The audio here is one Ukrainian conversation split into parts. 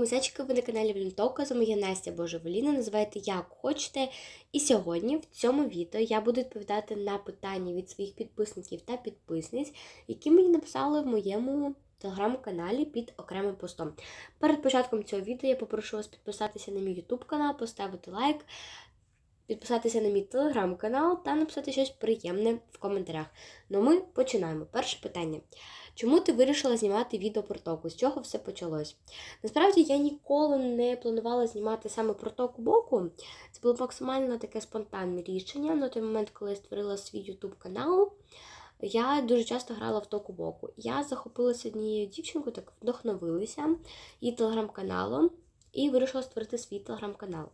мисячки, ви на каналі Блінтока, з вами я Настя Божеволіна, називайте як хочете. І сьогодні в цьому відео я буду відповідати на питання від своїх підписників та підписниць, які мені написали в моєму телеграм-каналі під окремим постом. Перед початком цього відео я попрошу вас підписатися на мій YouTube канал, поставити лайк, підписатися на мій телеграм-канал та написати щось приємне в коментарях. Ну ми починаємо. Перше питання. Чому ти вирішила знімати відео про току? З чого все почалось? Насправді я ніколи не планувала знімати саме про току боку. Це було максимально таке спонтанне рішення. На той момент, коли я створила свій YouTube канал, я дуже часто грала в току боку. Я захопилася однією дівчинкою, так вдохновилася її телеграм-каналом і вирішила створити свій телеграм-канал.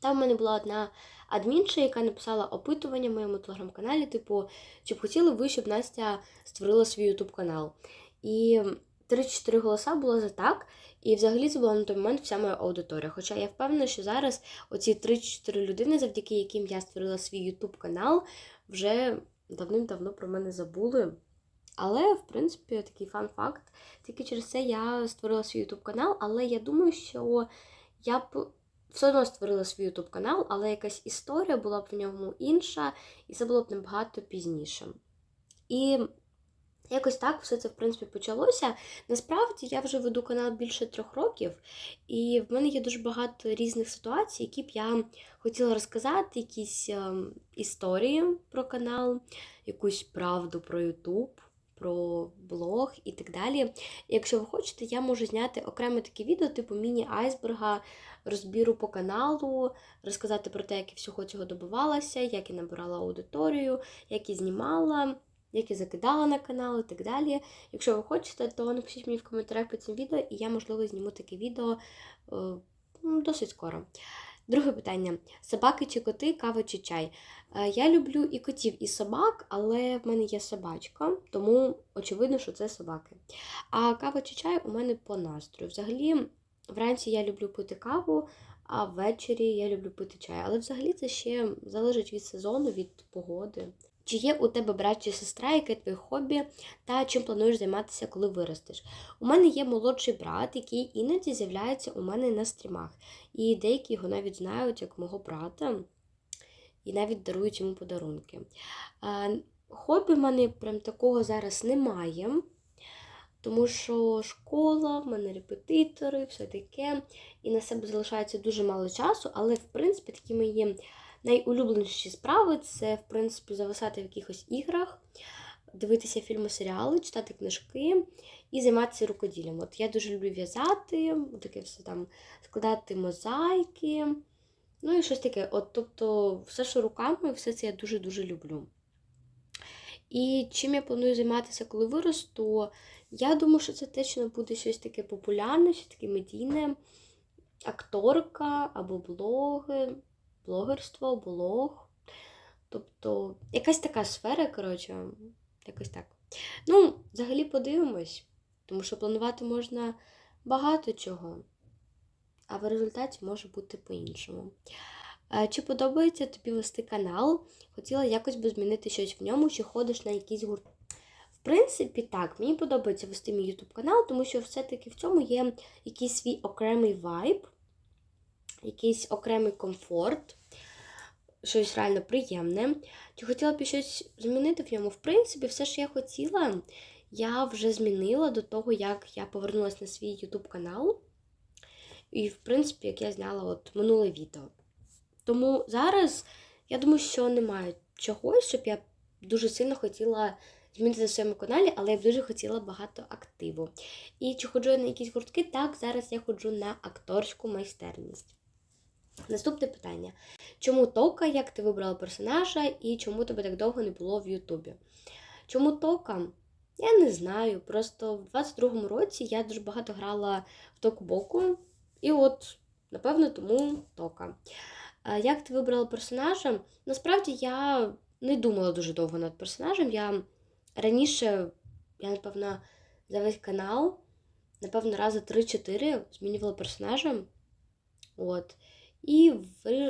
Там в мене була одна адмінша, яка написала опитування в моєму телеграм-каналі, типу, чи б хотіли ви, щоб Настя створила свій ютуб канал. І 3-4 голоса було за так. І взагалі це була на той момент вся моя аудиторія. Хоча я впевнена, що зараз оці 3-4 людини, завдяки яким я створила свій ютуб канал, вже давним-давно про мене забули. Але, в принципі, такий фан-факт. Тільки через це я створила свій ютуб канал, але я думаю, що я б все одно створила свій YouTube канал, але якась історія була б в ньому інша, і це було б набагато пізніше. І якось так все це, в принципі, почалося. Насправді я вже веду канал більше трьох років, і в мене є дуже багато різних ситуацій, які б я хотіла розказати, якісь е, історії про канал, якусь правду про YouTube. Про блог і так далі. Якщо ви хочете, я можу зняти окреме таке відео, типу міні-айсберга, розбіру по каналу, розказати про те, як я всього цього добивалася, як я набирала аудиторію, як я знімала, як я закидала на канал і так далі. Якщо ви хочете, то напишіть мені в коментарях під цим відео, і я, можливо, зніму таке відео е, досить скоро. Друге питання: собаки чи коти, кава чи чай? Е, я люблю і котів, і собак, але в мене є собачка, тому очевидно, що це собаки. А кава чи чай у мене по настрою. Взагалі, вранці я люблю пити каву, а ввечері я люблю пити чай. Але взагалі це ще залежить від сезону, від погоди. Чи є у тебе брат чи сестра, яке твоє хобі, та чим плануєш займатися, коли виростеш? У мене є молодший брат, який іноді з'являється у мене на стрімах. І деякі його навіть знають як мого брата, і навіть дарують йому подарунки. Хобі в мене прям такого зараз немає. Тому що школа, в мене репетитори, все таке. І на себе залишається дуже мало часу, але, в принципі, такі мої найулюбленіші справи це, в принципі, зависати в якихось іграх, дивитися фільми, серіали, читати книжки і займатися рукоділлям. От я дуже люблю в'язати, таке все там складати мозаїки. Ну і щось таке. От, Тобто, все, що руками, все це я дуже-дуже люблю. І чим я планую займатися, коли виросту, я думаю, що це точно буде щось таке популярне, щось таке медійне, акторка або блоги, блогерство, блог. Тобто, якась така сфера, коротше, якось так. Ну, взагалі подивимось, тому що планувати можна багато чого, а в результаті може бути по-іншому. Чи подобається тобі вести канал? Хотіла якось би змінити щось в ньому, чи ходиш на якісь гурти. В принципі, так, мені подобається вести мій YouTube канал, тому що все-таки в цьому є якийсь свій окремий вайб, якийсь окремий комфорт, щось реально приємне. Чи хотіла б щось змінити в ньому? В принципі, все, що я хотіла, я вже змінила до того, як я повернулася на свій YouTube канал. І, в принципі, як я зняла от минуле відео. Тому зараз я думаю, що немає чогось, щоб я дуже сильно хотіла змінити на своєму каналі, але я б дуже хотіла багато активу. І чи ходжу я на якісь гуртки? Так, зараз я ходжу на акторську майстерність. Наступне питання. Чому Тока, як ти вибрала персонажа, і чому тебе так довго не було в Ютубі? Чому Тока? Я не знаю. Просто в 22-му році я дуже багато грала в току боку, і от, напевно, тому Тока. Як ти вибрала персонажа? Насправді я не думала дуже довго над персонажем. Я раніше, я, напевно, за весь канал, напевно, рази 3-4 змінювала персонажа. От. І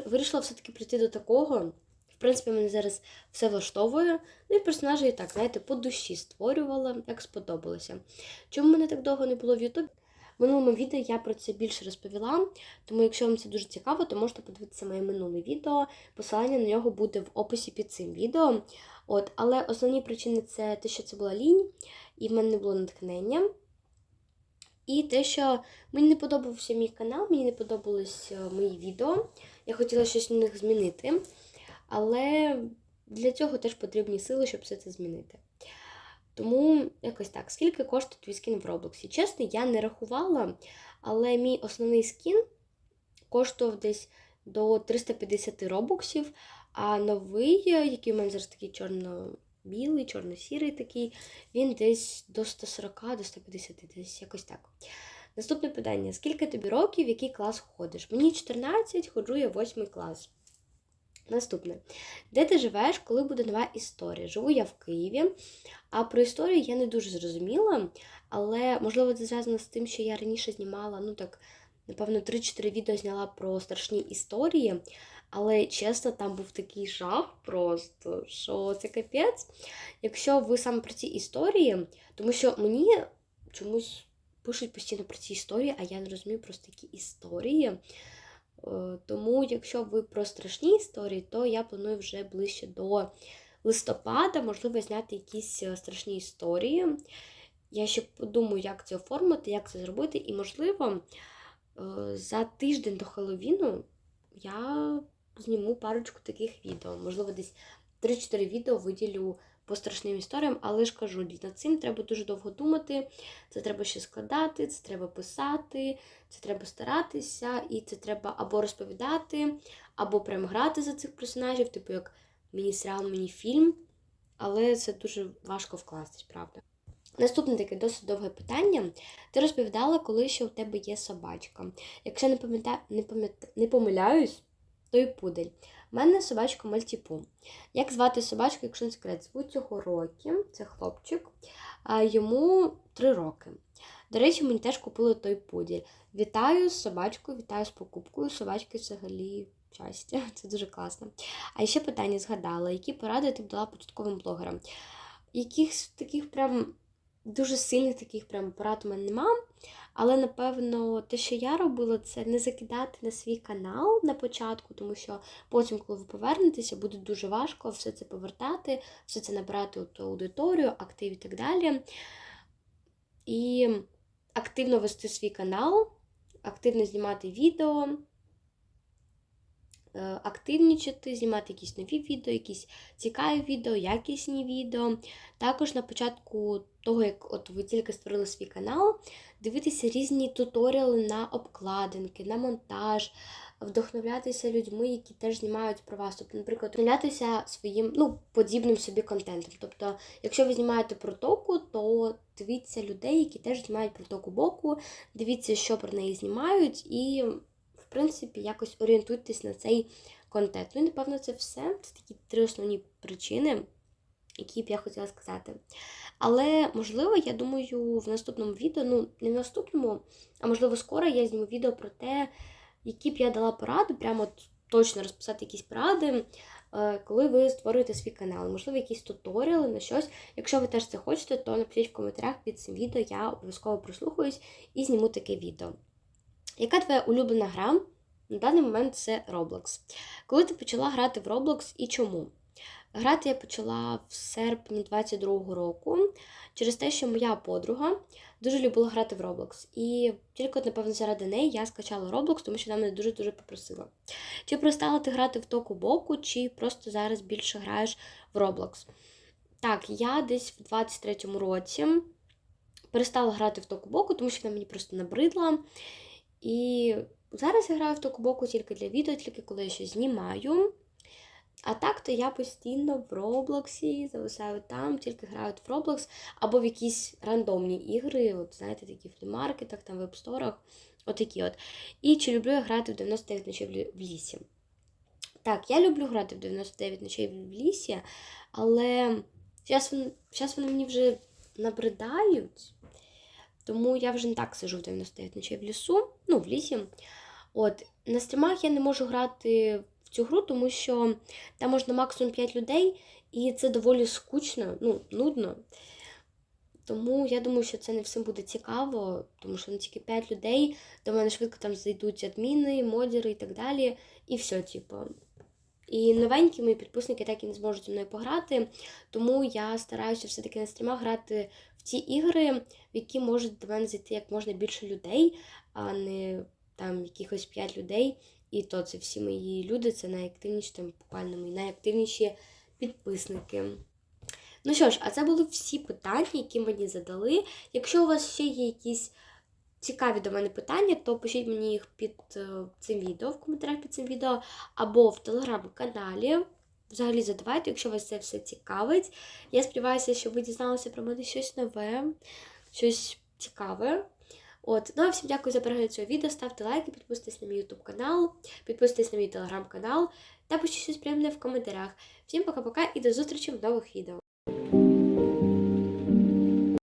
вирішила все-таки прийти до такого. В принципі, мене зараз все влаштовує. Ну і персонажі і так, знаєте, по душі створювала, як сподобалося. Чому мене так довго не було в Ютубі? В минулому відео я про це більше розповіла, тому якщо вам це дуже цікаво, то можете подивитися моє минуле відео. Посилання на нього буде в описі під цим відео. От, Але основні причини це те, що це була лінь, і в мене не було натхнення. І те, що мені не подобався мій канал, мені не подобались е, мої відео. Я хотіла щось на них змінити. Але для цього теж потрібні сили, щоб все це змінити. Тому якось так, скільки коштує твій скін в Роблоксі? Чесно, я не рахувала, але мій основний скін коштував десь до 350 робоксів, а новий, який у мене зараз такий чорно-білий, чорно-сірий такий, він десь до 140, до 150, десь якось так. Наступне питання: скільки тобі років, в який клас ходиш? Мені 14, ходжу я 8 клас. Наступне. Де ти живеш, коли буде нова історія? Живу я в Києві, а про історію я не дуже зрозуміла, але, можливо, це зв'язано з тим, що я раніше знімала, ну так, напевно, 3-4 відео зняла про страшні історії. Але чесно, там був такий жах просто, що це капець. Якщо ви саме про ці історії, тому що мені чомусь пишуть постійно про ці історії, а я не розумію просто такі історії. Е, тому, якщо ви про страшні історії, то я планую вже ближче до листопада, можливо, зняти якісь е, страшні історії. Я ще подумаю, як це оформити, як це зробити, і, можливо, е, за тиждень до Хеллоуіну я зніму парочку таких відео. Можливо, десь 3-4 відео виділю по страшним історіям, але ж кажу, над цим треба дуже довго думати. Це треба ще складати, це треба писати, це треба старатися, і це треба або розповідати, або прям грати за цих персонажів, типу як міні-серіал, міні-фільм. Але це дуже важко вкластись, правда. Наступне таке досить довге питання. Ти розповідала, коли ще у тебе є собачка. Якщо не пам'ятаю, не, пам'ятаю, не помиляюсь, то й пудель. У мене собачка Мальтіпу. Як звати собачку, якщо не секрет? Звуть його Рокі, це хлопчик, а йому 3 роки. До речі, мені теж купили той пуділь. Вітаю з собачкою, вітаю з покупкою. Собачки взагалі щастя. Це дуже класно. А ще питання згадала, які поради ти б дала початковим блогерам? Якихось таких прям дуже сильних таких прям порад у мене нема. Але, напевно, те, що я робила, це не закидати на свій канал на початку, тому що потім, коли ви повернетеся, буде дуже важко все це повертати, все це набирати ту аудиторію, актив і так далі. І активно вести свій канал, активно знімати відео. Е, активнічати, знімати якісь нові відео, якісь цікаві відео, якісні відео. Також на початку того, як от ви тільки створили свій канал, дивитися різні туторіали на обкладинки, на монтаж, вдохновлятися людьми, які теж знімають про вас. Тобто, наприклад, вдохновлятися своїм ну, подібним собі контентом. Тобто, якщо ви знімаєте про току, то дивіться людей, які теж знімають про току боку, дивіться, що про неї знімають, і принципі, якось орієнтуйтесь на цей контент. Ну і, напевно, це все. Це такі три основні причини, які б я хотіла сказати. Але, можливо, я думаю, в наступному відео, ну, не в наступному, а можливо, скоро я зніму відео про те, які б я дала поради, прямо точно розписати якісь поради, е, коли ви створюєте свій канал. Можливо, якісь туторіали на щось. Якщо ви теж це хочете, то напишіть в коментарях під цим відео, я обов'язково прослухаюсь і зніму таке відео. Яка твоя улюблена гра? На даний момент це Roblox. Коли ти почала грати в Roblox і чому? Грати я почала в серпні 22-го року через те, що моя подруга дуже любила грати в Roblox. І тільки, напевно, заради неї я скачала Roblox, тому що вона мене дуже-дуже попросила. Чи перестала ти грати в току боку, чи просто зараз більше граєш в Roblox? Так, я десь в 23-му році перестала грати в току боку, тому що вона мені просто набридла. І зараз я граю в Токубоку тільки для відео, тільки коли я щось знімаю. А так, то я постійно в Роблоксі зависаю там, тільки граю в Roblox або в якісь рандомні ігри, от знаєте, такі в флімаркетах, там в вебсторах, отакі от. І чи люблю я грати в 99 ночей в лісі? Так, я люблю грати в 99 ночей в лісі, але зараз вони мені вже набридають. Тому я вже не так сижу в 99 ночей в лісу, ну, в лісі. От, На стрімах я не можу грати в цю гру, тому що там можна максимум 5 людей, і це доволі скучно, ну, нудно. Тому я думаю, що це не всім буде цікаво, тому що не тільки 5 людей, до мене швидко там зайдуть адміни, модери і так далі. І все, типу. І новенькі мої підписники так і не зможуть зі мною пограти, тому я стараюся все-таки на стрімах грати в ті ігри, в які можуть до мене зайти як можна більше людей, а не там якихось 5 людей. І то це всі мої люди, це найактивніші, там буквально мої найактивніші підписники. Ну що ж, а це були всі питання, які мені задали. Якщо у вас ще є якісь цікаві до мене питання, то пишіть мені їх під е, цим відео, в коментарях під цим відео, або в телеграм-каналі. Взагалі задавайте, якщо вас це все цікавить. Я сподіваюся, що ви дізналися про мене щось нове, щось цікаве. От, ну а всім дякую за перегляд цього відео. Ставте лайки, підписуйтесь на мій YouTube канал, підписуйтесь на мій телеграм-канал та пишіть щось приємне в коментарях. Всім пока-пока і до зустрічі в нових відео.